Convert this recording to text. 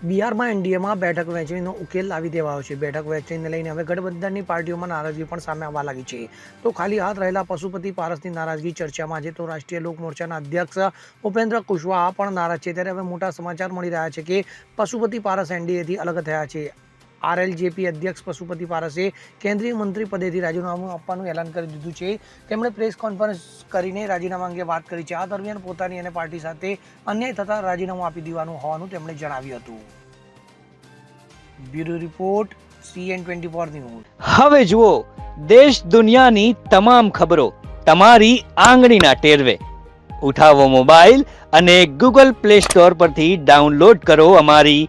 બિહારમાં એનડીએમાં બેઠક વહેંચણીનો ઉકેલ લાવી દેવાયો છે. બેઠક વહેંચણીને લઈને હવે ગઠબંધનની પાર્ટીઓમાં નારાજગી પણ સામે આવવા લાગી છે. તો ખાલી હાથ રહેલા પશુપતિ પારસની નારાજગી ચર્ચામાં છે. તો રાષ્ટ્રીય લોક મોરચાના અધ્યક્ષ ઉપેન્દ્ર કુશવાહા પણ નારાજ છે. ત્યારે હવે મોટા સમાચાર મળી રહ્યા છે કે પશુપતિ પારસ એનડીએથી અલગ થયા છે. આરએલજેપી અધ્યક્ષ પશુપતિ પારસે કેન્દ્રીય મંત્રી પદેથી રાજીનામું આપવાનું એલાન કરી દીધું છે. તેમણે પ્રેસ કોન્ફરન્સ કરીને રાજીનામા અંગે વાત કરી છે. આ દરમિયાન પોતાની અને પાર્ટી સાથે અન્યાય થતાં રાજીનામું આપી દેવાનું હોવાનું તેમણે જણાવ્યું હતું. Bureau report CN twenty four news. હવે જુઓ, દેશ દુનિયાની તમામ ખબરો તમારી આંગળીના ટેરવે. ઉઠાવો મોબાઈલ અને ગૂગલ પ્લે સ્ટોર પરથી ડાઉનલોડ કરો અમારી